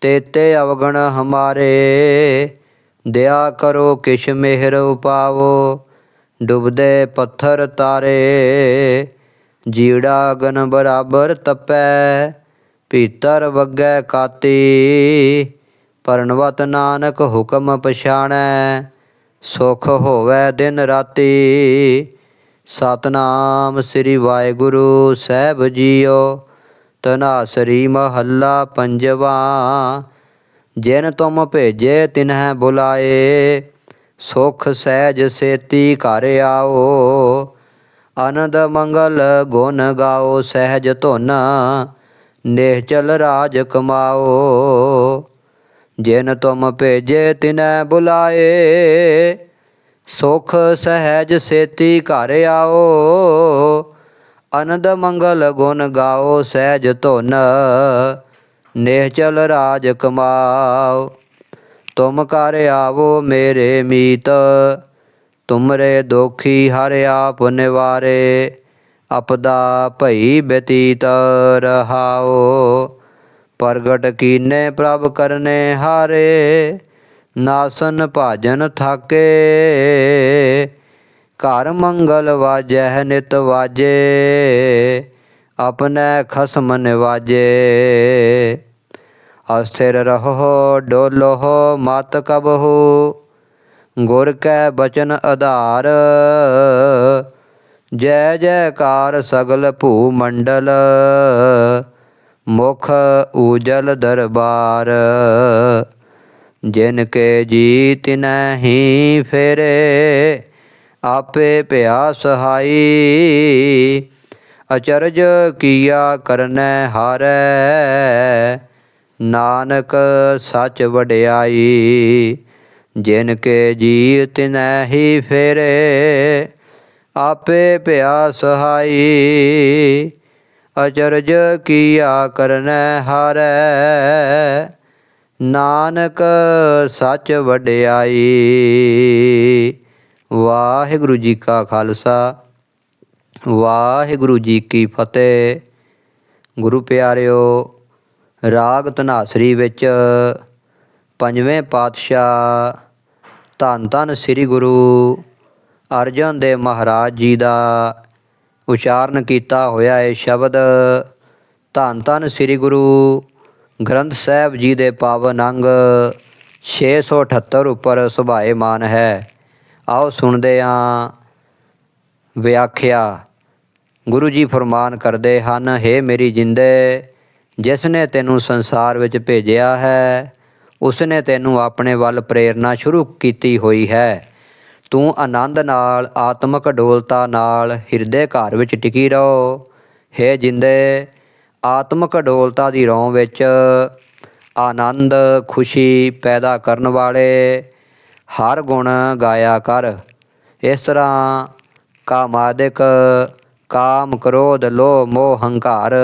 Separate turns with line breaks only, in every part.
ਤੇਤੇ ਅਵਗਣ ਹਮਾਰੇ। ਦਇਆ ਕਰੋ ਕਿਛ ਮਿਹਰ ਉਪਾਵੋ। ਡੁੱਬਦੇ ਪੱਥਰ ਤਾਰੇ। ਜੀੜਾ ਗਨ ਬਰਾਬਰ ਤਪੈ। ਭੀਤਰ ਵਗੈ ਕਾਤੀ। ਪਰਣਵਤ ਨਾਨਕ ਹੁਕਮ ਪਛਾਣੈ। ਸੁਖ ਹੋਵੇ ਦਿਨ ਰਾਤੀ। ਸਤਨਾਮ ਸ੍ਰੀ ਵਾਹਿਗੁਰੂ ਸਾਹਿਬ ਜੀਓ। ਤਨਾਸਰੀ ਮਹੱਲਾ ਪੰਜਵਾ, ਜਿਨ ਤੁਮ ਭੇਜੇ ਤਿਨਹਿ ਬੁਲਾਏ, ਸੁਖ ਸਹਿਜ ਸੇਤੀ ਘਰ ਆਓ ਅਨੰਦ ਮੰਗਲ ਗੁਣ ਗਾਓ, ਸਹਿਜ ਧੁਨ ਨਿਹਚਲ ਰਾਜ ਕਮਾਓ। ਜਿਨ ਤੁਮ ਭੇਜੇ ਤਿਨੈ ਬੁਲਾਏ, ਸੁਖ ਸਹਿਜ ਸੇਤੀ ਘਰ ਆਓ ਅਨੰਦ ਮੰਗਲ ਗੁਣ ਗਾਓ, ਸਹਿਜ ਧੁਨ ਨਿਹਚਲ ਰਾਜ ਕਮਾਓ। ਤੁਮ ਕਰ ਆਵੋ ਮੇਰੇ ਮੀਤ, ਤੁਮਰੇ ਦੋਖੀ ਹਰ ਆਪ ਨਿਵਾਰੇ ਅਪਦਾ ਭਈ ਬਤੀਤ ਰਹਾਓ। ਪ੍ਰਗਟ ਕੀਨੇ ਪ੍ਰਭ ਕਰਨੇ ਹਾਰੇ, ਨਾਸਨ ਭਾਜਨ ਥਾਕੇ ਘਰ ਮੰਗਲ ਵਾਜੈ, ਨਿਤ ਵਾਜੇ, ਆਪਣੇ ਖਸਮ ਨਿਵਾਜੇ ਅਸਥਿਰ ਰਹੋ, ਡੋਲੋ, ਮਤ ਕਬਹੂ, ਗੁਰ ਕੈ ਬਚਨ ਆਧਾਰ। ਜੈ ਜੈਕਾਰ ਸਗਲ ਭੂ ਮੰਡਲ, ਮੁਖ ਉਜਲ ਦਰਬਾਰ। ਜਿਨ ਕੇ ਜੀ ਤਿਨਹਿ ਫੇਰੇ ਆਪੇ ਭਿਆ ਸਹਾਈ ਅਚਰਜ ਕੀਆ ਕਰਨੈ ਹਾਰੈ। ਨਾਨਕ ਸੱਚ ਵਡਿਆਈ, ਜਿਨ ਕੇ ਜੀ ਤਿਨਹਿ ਫੇਰੇ, ਆਪੇ ਭਿਆ ਸਹਾਈ ਅਚਰਜ ਕੀਆ ਕਰਨੈ ਹਾਰੈ। ਨਾਨਕ ਸੱਚ ਵਡਿਆਈ ਵਾਹਿਗੁਰੂ ਜੀ ਕਾ ਖਾਲਸਾ, ਵਾਹਿਗੁਰੂ ਜੀ ਕੀ ਫਤਿਹ। ਗੁਰੂ ਪਿਆਰਿਓ, ਰਾਗ ਧਨਾਸਰੀ ਵਿੱਚ ਪੰਜਵੇਂ ਪਾਤਸ਼ਾਹ ਧੰਨ ਧੰਨ ਸ੍ਰੀ ਗੁਰੂ ਅਰਜਨ ਦੇਵ ਮਹਾਰਾਜ ਜੀ ਦਾ ਉਚਾਰਨ ਕੀਤਾ ਹੋਇਆ ਇਹ ਸ਼ਬਦ ਧੰਨ ਧੰਨ ਸ੍ਰੀ ਗੁਰੂ ਗ੍ਰੰਥ ਸਾਹਿਬ ਜੀ ਦੇ ਪਾਵਨ ਅੰਗ 678 ਉੱਪਰ ਸੁਭਾਏਮਾਨ ਹੈ। ਆਓ ਸੁਣਦੇ ਹਾਂ ਵਿਆਖਿਆ। ਗੁਰੂ ਜੀ ਫਰਮਾਨ ਕਰਦੇ ਹਨ हे ਮੇਰੀ ਜਿੰਦੇ, ਜਿਸ ਨੇ ਤੈਨੂੰ ਸੰਸਾਰ ਵਿੱਚ ਭੇਜਿਆ ਹੈ, ਉਸ ਨੇ ਤੈਨੂੰ ਆਪਣੇ ਵੱਲ ਪ੍ਰੇਰਣਾ ਸ਼ੁਰੂ ਕੀਤੀ ਹੋਈ ਹੈ। ਤੂੰ ਆਨੰਦ ਨਾਲ, ਆਤਮਿਕ ਡੋਲਤਾ ਨਾਲ ਹਿਰਦੇ ਘਰ ਵਿੱਚ ਟਿਕੀ ਰਹੋ। हे ਜਿੰਦੇ, ਆਤਮਿਕ ਡੋਲਤਾ ਦੀ ਰੋਂ ਵਿੱਚ ਆਨੰਦ, ਖੁਸ਼ੀ ਪੈਦਾ ਕਰਨ ਵਾਲੇ ਹਰ ਗੁਣ ਗਾਇਆ ਕਰ। ਇਸ ਤਰ੍ਹਾਂ ਕਾਮਾਦਿਕ ਕਾਮ ਕ੍ਰੋਧ, ਲੋਭ, ਮੋਹ, ਹੰਕਾਰ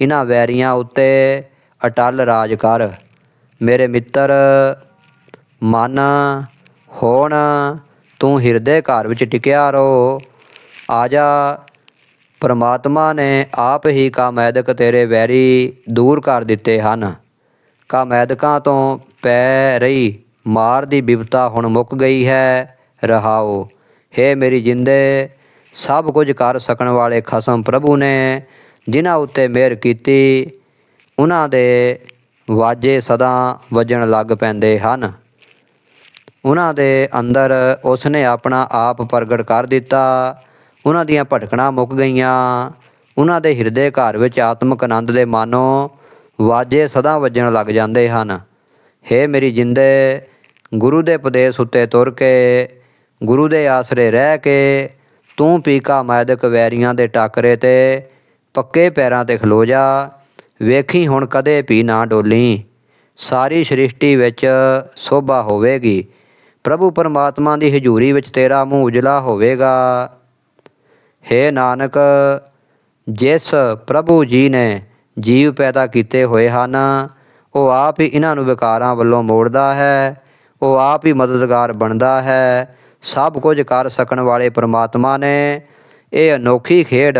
ਇਹਨਾਂ ਵੈਰੀਆਂ ਉੱਤੇ ਅਟਲ ਰਾਜ ਕਰ। ਮੇਰੇ ਮਿੱਤਰ, ਮਨ ਹੋਣ, ਤੂੰ ਹਿਰਦੇ ਘਰ ਵਿੱਚ ਟਿਕਿਆ ਰਹੋ। ਆਜਾ, ਪਰਮਾਤਮਾ ਨੇ ਆਪ ਹੀ ਕਾਮੈਦਕ ਤੇਰੇ ਵੈਰੀ ਦੂਰ ਕਰ ਦਿੱਤੇ ਹਨ। ਕਾਮੈਦਕਾਂ ਤੋਂ ਪੈ ਰਹੀ ਮਾਰ ਦੀ ਬਿਪਤਾ ਹੁਣ ਮੁੱਕ ਗਈ ਹੈ, ਰਹਾਓ। हे ਮੇਰੀ ਜਿੰਦੇ, ਸਭ ਕੁਝ ਕਰ ਸਕਣ ਵਾਲੇ ਖਸਮ ਪ੍ਰਭੂ ਨੇ ਜਿਨ੍ਹਾਂ ਉੱਤੇ ਮਿਹਰ ਕੀਤੀ ਉਹਨਾਂ ਦੇ ਵਾਜੇ ਸਦਾ ਵੱਜਣ ਲੱਗ ਪੈਂਦੇ ਹਨ। ਉਹਨਾਂ ਦੇ ਅੰਦਰ ਉਸ ਨੇ ਆਪਣਾ ਆਪ ਪ੍ਰਗਟ ਕਰ ਦਿੱਤਾ। ਉਹਨਾਂ ਦੀਆਂ ਭਟਕਣਾ ਮੁੱਕ ਗਈਆਂ। ਉਹਨਾਂ ਦੇ ਹਿਰਦੇ ਘਰ ਵਿੱਚ ਆਤਮਿਕ ਆਨੰਦ ਦੇ ਮਾਨੋ ਵਾਜੇ ਸਦਾ ਵੱਜਣ ਲੱਗ ਜਾਂਦੇ ਹਨ। ਹੇ ਮੇਰੀ ਜਿੰਦੇ ਗੁਰੂ ਦੇ ਉਪਦੇਸ਼ ਉੱਤੇ ਤੁਰ ਕੇ, ਗੁਰੂ ਦੇ ਆਸਰੇ ਰਹਿ ਕੇ, ਤੂੰ ਪੀਕਾ ਮੈਦਕ ਵੈਰੀਆਂ ਦੇ ਟਾਕਰੇ ਤੇ, ਪੱਕੇ ਪੈਰਾਂ ਤੇ ਖਲੋ ਜਾ, ਵੇਖੀ ਹੁਣ ਕਦੇ ਵੀ ਨਾ ਡੋਲੀ। ਸਾਰੀ ਸ੍ਰਿਸ਼ਟੀ ਵਿੱਚ ਸੋਭਾ ਹੋਵੇਗੀ। ਪ੍ਰਭੂ ਪਰਮਾਤਮਾ ਦੀ ਹਜ਼ੂਰੀ ਵਿੱਚ ਤੇਰਾ ਮੂੰਹ ਉਜਲਾ ਹੋਵੇਗਾ। ਹੇ ਨਾਨਕ, ਜਿਸ ਪ੍ਰਭੂ ਜੀ ਨੇ ਜੀਵ ਪੈਦਾ ਕੀਤੇ ਹੋਏ ਹਨ, ਉਹ ਆਪ ਹੀ ਇਹਨਾਂ ਨੂੰ ਵਿਕਾਰਾਂ ਵੱਲੋਂ ਮੋੜਦਾ ਹੈ। ਉਹ ਆਪ ਹੀ ਮਦਦਗਾਰ ਬਣਦਾ ਹੈ। ਸਭ ਕੁਝ ਕਰ ਸਕਣ ਵਾਲੇ ਪਰਮਾਤਮਾ ਨੇ ਇਹ ਅਨੋਖੀ ਖੇਡ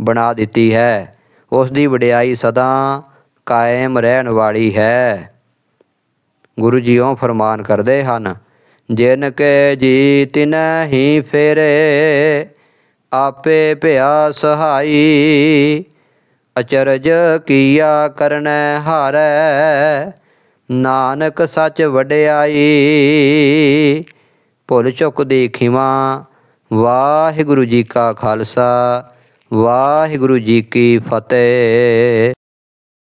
ਬਣਾ ਦਿੱਤੀ ਹੈ। ਉਸ ਦੀ ਵਡਿਆਈ ਸਦਾ ਕਾਇਮ ਰਹਿਣ ਵਾਲੀ ਹੈ। ਗੁਰੂ ਜੀ ਉਹ ਫਰਮਾਨ ਕਰਦੇ ਹਨ, ਜਿਨ ਕੇ ਜੀ ਤਿਨੈ ਹੀ ਫੇਰੇ, ਆਪੇ ਭਿਆ ਸਹਾਈ। ਅਚਰਜ ਕੀਆ ਕਰਨੈ ਹਾਰੈ ਨਾਨਕ ਸੱਚ ਵਡਿਆਈ, ਭੁੱਲ ਚੁੱਕ ਦੀ ਖਿਮਾ। ਵਾਹਿਗੁਰੂ ਜੀ ਕਾ ਖਾਲਸਾ, ਵਾਹਿਗੁਰੂ ਜੀ ਕੀ ਫਤਿਹ।